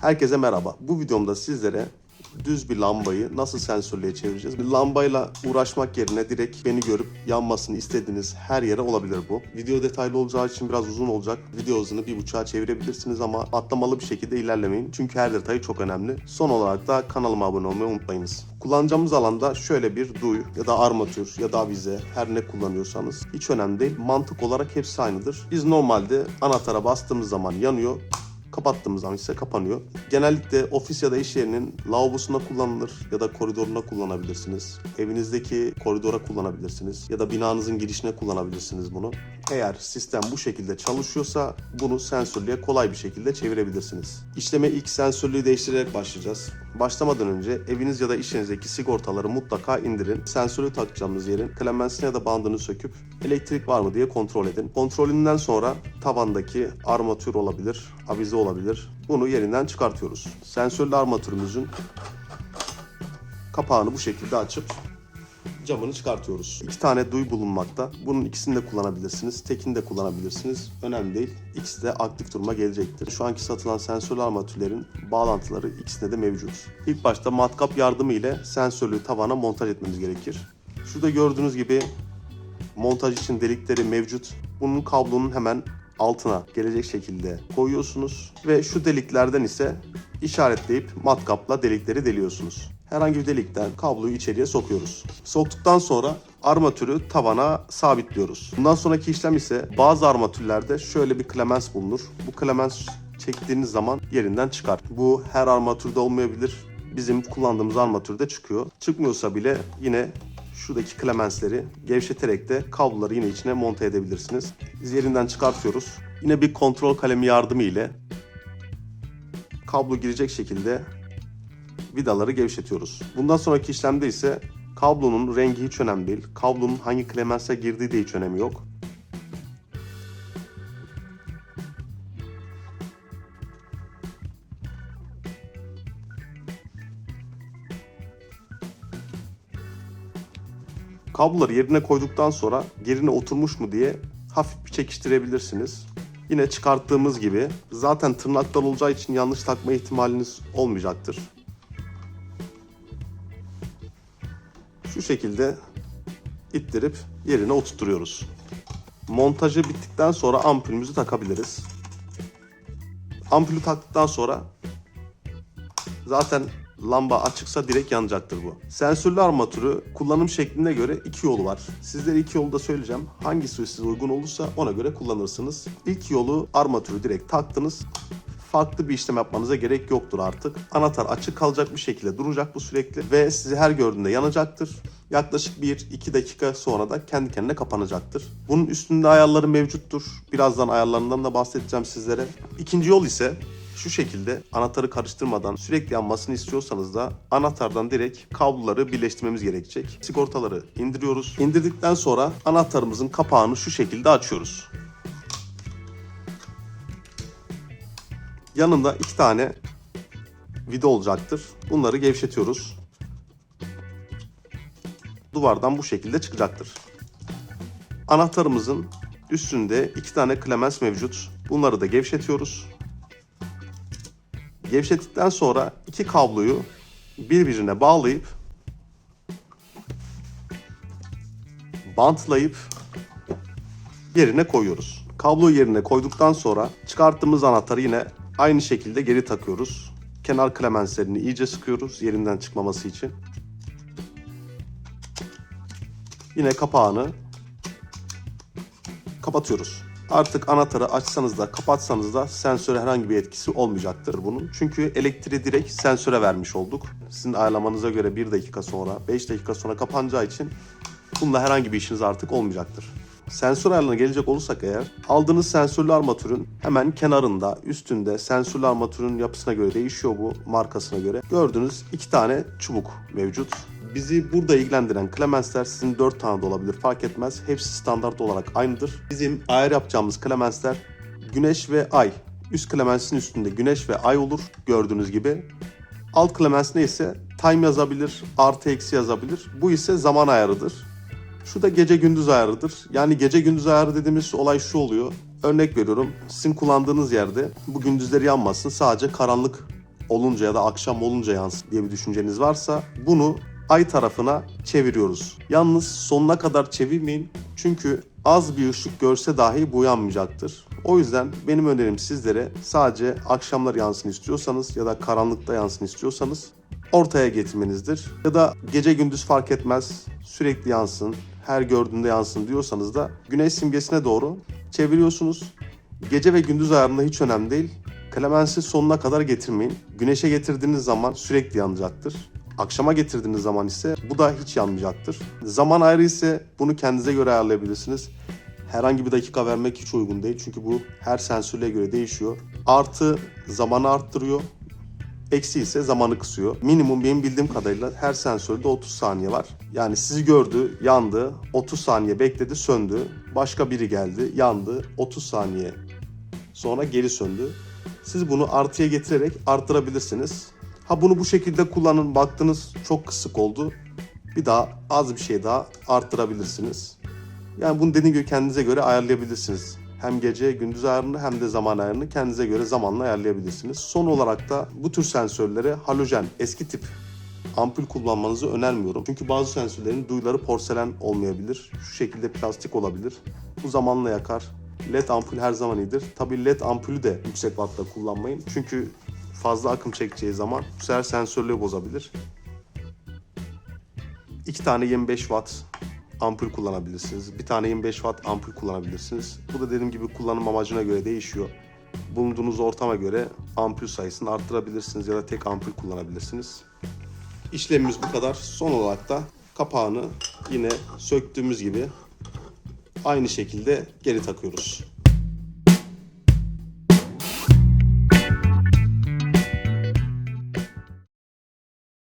Herkese merhaba. Bu videomda sizlere düz bir lambayı nasıl sensörlüğe çevireceğiz? Bir lambayla uğraşmak yerine direkt beni görüp yanmasını istediğiniz her yere olabilir bu. Video detaylı olacağı için biraz uzun olacak. Video hızını bir buçuğa çevirebilirsiniz ama atlamalı bir şekilde ilerlemeyin. Çünkü her detayı çok önemli. Son olarak da kanalıma abone olmayı unutmayınız. Kullanacağımız alanda şöyle bir duy ya da armatür ya da avize her ne kullanıyorsanız hiç önemli değil. Mantık olarak hepsi aynıdır. Biz normalde anahtara bastığımız zaman yanıyor. Kapattığımız zaman ise kapanıyor. Genellikle ofis ya da iş yerinin lavabosunda kullanılır ya da koridoruna kullanabilirsiniz. Evinizdeki koridora kullanabilirsiniz ya da binanızın girişine kullanabilirsiniz bunu. Eğer sistem bu şekilde çalışıyorsa bunu sensörlüğe kolay bir şekilde çevirebilirsiniz. İşleme ilk sensörlüğü değiştirerek başlayacağız. Başlamadan önce eviniz ya da iş yerinizdeki sigortaları mutlaka indirin. Sensörü takacağımız yerin klemensini ya da bandını söküp elektrik var mı diye kontrol edin. Kontrolünden sonra tavandaki armatür olabilir, avize olabilir. Bunu yerinden çıkartıyoruz. Sensörlü armatürümüzün kapağını bu şekilde açıp camını çıkartıyoruz. İki tane duy bulunmakta. Bunun ikisini de kullanabilirsiniz. Tekini de kullanabilirsiniz. Önemli değil. İkisi de aktif duruma gelecektir. Şu anki satılan sensörlü armatürlerin bağlantıları ikisinde de mevcut. İlk başta matkap yardımı ile sensörlü tavana montaj etmemiz gerekir. Şurada gördüğünüz gibi montaj için delikleri mevcut. Bunun kablonun hemen altına gelecek şekilde koyuyorsunuz ve şu deliklerden ise işaretleyip matkapla delikleri deliyorsunuz. Herhangi bir delikten kabloyu içeriye sokuyoruz. Soktuktan sonra armatürü tavana sabitliyoruz. Bundan sonraki işlem ise bazı armatürlerde şöyle bir klemens bulunur. Bu klemens çektiğiniz zaman yerinden çıkar. Bu her armatürde olmayabilir. Bizim kullandığımız armatürde çıkıyor. Çıkmıyorsa bile yine şuradaki klemensleri gevşeterek de kabloları yine içine monte edebilirsiniz. Biz yerinden çıkartıyoruz. Yine bir kontrol kalemi yardımı ile kablo girecek şekilde vidaları gevşetiyoruz. Bundan sonraki işlemde ise kablonun rengi hiç önemli değil. Kablonun hangi klemense girdiği de hiç önemi yok. Kabloları yerine koyduktan sonra yerine oturmuş mu diye hafif bir çekiştirebilirsiniz. Yine çıkarttığımız gibi zaten tırnaklar olacağı için yanlış takma ihtimaliniz olmayacaktır. Şu şekilde ittirip yerine oturtuyoruz. Montajı bittikten sonra ampulümüzü takabiliriz. Ampulü taktıktan sonra zaten lamba açıksa direkt yanacaktır bu. Sensörlü armatürü kullanım şekline göre iki yolu var. Sizlere iki yolu da söyleyeceğim. Hangisi size uygun olursa ona göre kullanırsınız. İlk yolu armatürü direkt taktınız. Farklı bir işlem yapmanıza gerek yoktur artık. Anahtar açık kalacak bir şekilde duracak bu sürekli ve sizi her gördüğünde yanacaktır. Yaklaşık 1-2 dakika sonra da kendi kendine kapanacaktır. Bunun üstünde ayarları mevcuttur. Birazdan ayarlarından da bahsedeceğim sizlere. İkinci yol ise şu şekilde anahtarı karıştırmadan sürekli yanmasını istiyorsanız da anahtardan direkt kabloları birleştirmemiz gerekecek. Sigortaları indiriyoruz. İndirdikten sonra anahtarımızın kapağını şu şekilde açıyoruz. Yanında iki tane vida olacaktır. Bunları gevşetiyoruz. Duvardan bu şekilde çıkacaktır. Anahtarımızın üstünde iki tane klemens mevcut. Bunları da gevşetiyoruz. Gevşettikten sonra iki kabloyu birbirine bağlayıp bantlayıp yerine koyuyoruz. Kabloyu yerine koyduktan sonra çıkarttığımız anahtarı yine aynı şekilde geri takıyoruz. Kenar klemenslerini iyice sıkıyoruz yerinden çıkmaması için. Yine kapağını kapatıyoruz. Artık anahtarı açsanız da kapatsanız da sensöre herhangi bir etkisi olmayacaktır bunun. Çünkü elektriği direkt sensöre vermiş olduk. Sizin ayarlamanıza göre 1 dakika sonra, 5 dakika sonra kapanacağı için bununla herhangi bir işiniz artık olmayacaktır. Sensör ayarlarına gelecek olursak eğer aldığınız sensörlü armatürün hemen kenarında üstünde sensörlü armatürün yapısına göre değişiyor bu markasına göre. Gördüğünüz iki tane çubuk mevcut. Bizi burada ilgilendiren klemensler sizin 4 tane de olabilir fark etmez. Hepsi standart olarak aynıdır. Bizim ayar yapacağımız klemensler güneş ve ay. Üst klemensin üstünde güneş ve ay olur gördüğünüz gibi. Alt klemens neyse time yazabilir, artı eksi yazabilir. Bu ise zaman ayarıdır. Şu da gece gündüz ayarıdır. Yani gece gündüz ayarı dediğimiz olay şu oluyor. Örnek veriyorum. Sizin kullandığınız yerde bu gündüzleri yanmasın. Sadece karanlık olunca ya da akşam olunca yansın diye bir düşünceniz varsa bunu ay tarafına çeviriyoruz. Yalnız sonuna kadar çevirmeyin çünkü az bir ışık görse dahi bu yanmayacaktır. O yüzden benim önerim sizlere sadece akşamlar yansın istiyorsanız ya da karanlıkta yansın istiyorsanız ortaya getirmenizdir. Ya da gece gündüz fark etmez sürekli yansın, her gördüğünde yansın diyorsanız da güneş simgesine doğru çeviriyorsunuz. Gece ve gündüz ayarında hiç önemli değil. Klemensi sonuna kadar getirmeyin. Güneşe getirdiğiniz zaman sürekli yanacaktır. Akşama getirdiğiniz zaman ise bu da hiç yanmayacaktır. Zaman ayrı ise bunu kendinize göre ayarlayabilirsiniz. Herhangi bir dakika vermek hiç uygun değil çünkü bu her sensörle göre değişiyor. Artı zamanı arttırıyor. Eksi ise zamanı kısıyor. Minimum benim bildiğim kadarıyla her sensörde 30 saniye var. Yani sizi gördü, yandı, 30 saniye bekledi, söndü. Başka biri geldi, yandı, 30 saniye sonra geri söndü. Siz bunu artıya getirerek arttırabilirsiniz. Ha bunu bu şekilde kullanın, baktınız çok kısık oldu. Bir daha az bir şey daha arttırabilirsiniz. Yani bunu dediğim gibi kendinize göre ayarlayabilirsiniz. Hem gece gündüz ayarını hem de zaman ayarını kendinize göre zamanla ayarlayabilirsiniz. Son olarak da bu tür sensörlere halojen eski tip ampul kullanmanızı önermiyorum. Çünkü bazı sensörlerin duyuları porselen olmayabilir. Şu şekilde plastik olabilir. Bu zamanla yakar. LED ampul her zaman iyidir. Tabii LED ampulü de yüksek wattta kullanmayın. Çünkü fazla akım çekeceği zaman bu sefer sensörlüğü bozabilir. İki tane 25 watt ampul kullanabilirsiniz. Bir tane 25 watt ampul kullanabilirsiniz. Bu da dediğim gibi kullanım amacına göre değişiyor. Bulunduğunuz ortama göre ampul sayısını arttırabilirsiniz ya da tek ampul kullanabilirsiniz. İşlemimiz bu kadar. Son olarak da kapağını yine söktüğümüz gibi aynı şekilde geri takıyoruz.